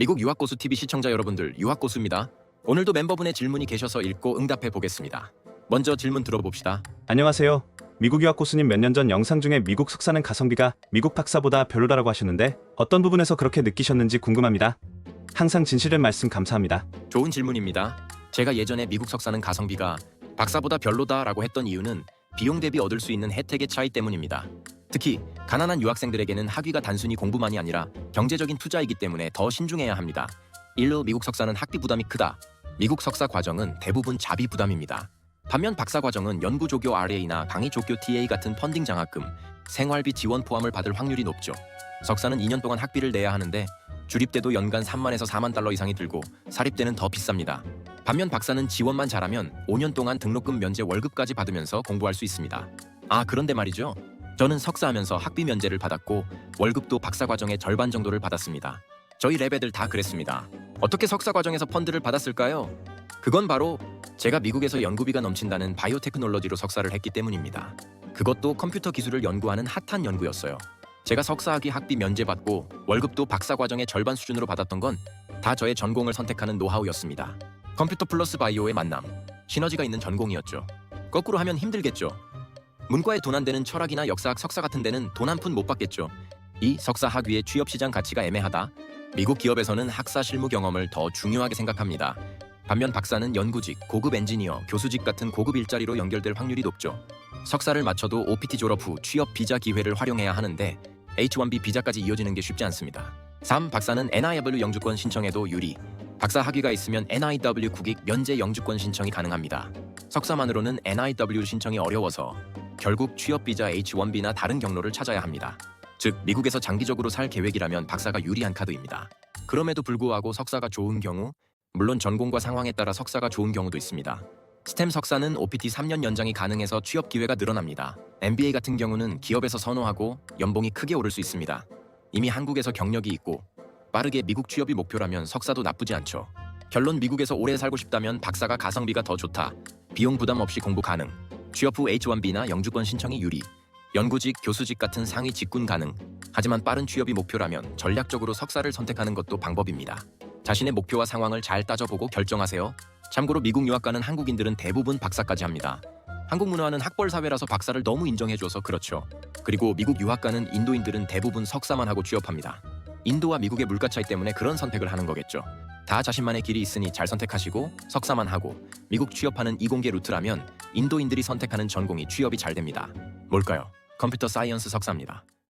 미국 유학고수 TV 시청자 여러분들 유학고수입니다. 오늘도 멤버분의 질문이 계셔서 읽고 응답해 보겠습니다. 먼저 질문 들어봅시다. 안녕하세요. 미국 유학 고수님 몇 년 전 영상 중에 미국 석사는 가성비가 미국 박사보다 별로다라고 하셨는데 어떤 부분에서 그렇게 느끼셨는지 궁금합니다. 항상 진실된 말씀 감사합니다. 좋은 질문입니다. 제가 예전에 미국 석사는 가성비가 박사보다 별로다라고 했던 이유는 비용 대비 얻을 수 있는 혜택의 차이 때문입니다. 특히 가난한 유학생들에게는 학위가 단순히 공부만이 아니라 경제적인 투자이기 때문에 더 신중해야 합니다. 일로 미국 석사는 학비 부담이 크다. 미국 석사 과정은 대부분 자비 부담입니다. 반면 박사 과정은 연구 조교 RA나 강의 조교 TA 같은 펀딩 장학금, 생활비 지원 포함을 받을 확률이 높죠. 석사는 2년 동안 학비를 내야 하는데 주립 때도 연간 3만에서 4만 달러 이상이 들고 사립 때는 더 비쌉니다. 반면 박사는 지원만 잘하면 5년 동안 등록금 면제 월급까지 받으면서 공부할 수 있습니다. 아 그런데 말이죠. 저는 석사하면서 학비 면제를 받았고 월급도 박사 과정의 절반 정도를 받았습니다. 저희 랩애들 다 그랬습니다. 어떻게 석사 과정에서 펀드를 받았을까요? 그건 바로 제가 미국에서 연구비가 넘친다는 바이오테크놀로지로 석사를 했기 때문입니다. 그것도 컴퓨터 기술을 연구하는 핫한 연구였어요. 제가 석사학위 학비 면제받고 월급도 박사 과정의 절반 수준으로 받았던 건 다 저의 전공을 선택하는 노하우였습니다. 컴퓨터 플러스 바이오의 만남, 시너지가 있는 전공이었죠. 거꾸로 하면 힘들겠죠. 문과에 돈 안 되는 철학이나 역사학 석사 같은 데는 돈 한 푼 못 받겠죠. 이 석사 학위의 취업 시장 가치가 애매하다. 미국 기업에서는 학사 실무 경험을 더 중요하게 생각합니다. 반면 박사는 연구직, 고급 엔지니어, 교수직 같은 고급 일자리로 연결될 확률이 높죠. 석사를 마쳐도 OPT 졸업 후 취업 비자 기회를 활용해야 하는데 H1B 비자까지 이어지는 게 쉽지 않습니다. 3. 박사는 NIW 영주권 신청에도 유리. 박사 학위가 있으면 NIW 국익 면제 영주권 신청이 가능합니다. 석사만으로는 NIW 신청이 어려워서 결국 취업 비자 H1B나 다른 경로를 찾아야 합니다. 즉 미국에서 장기적으로 살 계획이라면 박사가 유리한 카드입니다. 그럼에도 불구하고 석사가 좋은 경우 물론 전공과 상황에 따라 석사가 좋은 경우도 있습니다. 스템 석사는 OPT 3년 연장이 가능해서 취업 기회가 늘어납니다. MBA 같은 경우는 기업에서 선호하고 연봉이 크게 오를 수 있습니다. 이미 한국에서 경력이 있고 빠르게 미국 취업이 목표라면 석사도 나쁘지 않죠. 결론 미국에서 오래 살고 싶다면 박사가 가성비가 더 좋다. 비용 부담 없이 공부 가능. 취업 후 H1B나 영주권 신청이 유리. 연구직, 교수직 같은 상위 직군 가능. 하지만 빠른 취업이 목표라면 전략적으로 석사를 선택하는 것도 방법입니다. 자신의 목표와 상황을 잘 따져보고 결정하세요. 참고로 미국 유학 가는 한국인들은 대부분 박사까지 합니다. 한국 문화는 학벌 사회라서 박사를 너무 인정해줘서 그렇죠. 그리고 미국 유학 가는 인도인들은 대부분 석사만 하고 취업합니다. 인도와 미국의 물가 차이 때문에 그런 선택을 하는 거겠죠. 다 자신만의 길이 있으니 잘 선택하시고 석사만 하고 미국 취업하는 이공계 루트라면 인도인들이 선택하는 전공이 취업이 잘 됩니다. 뭘까요? 컴퓨터 사이언스 석사입니다.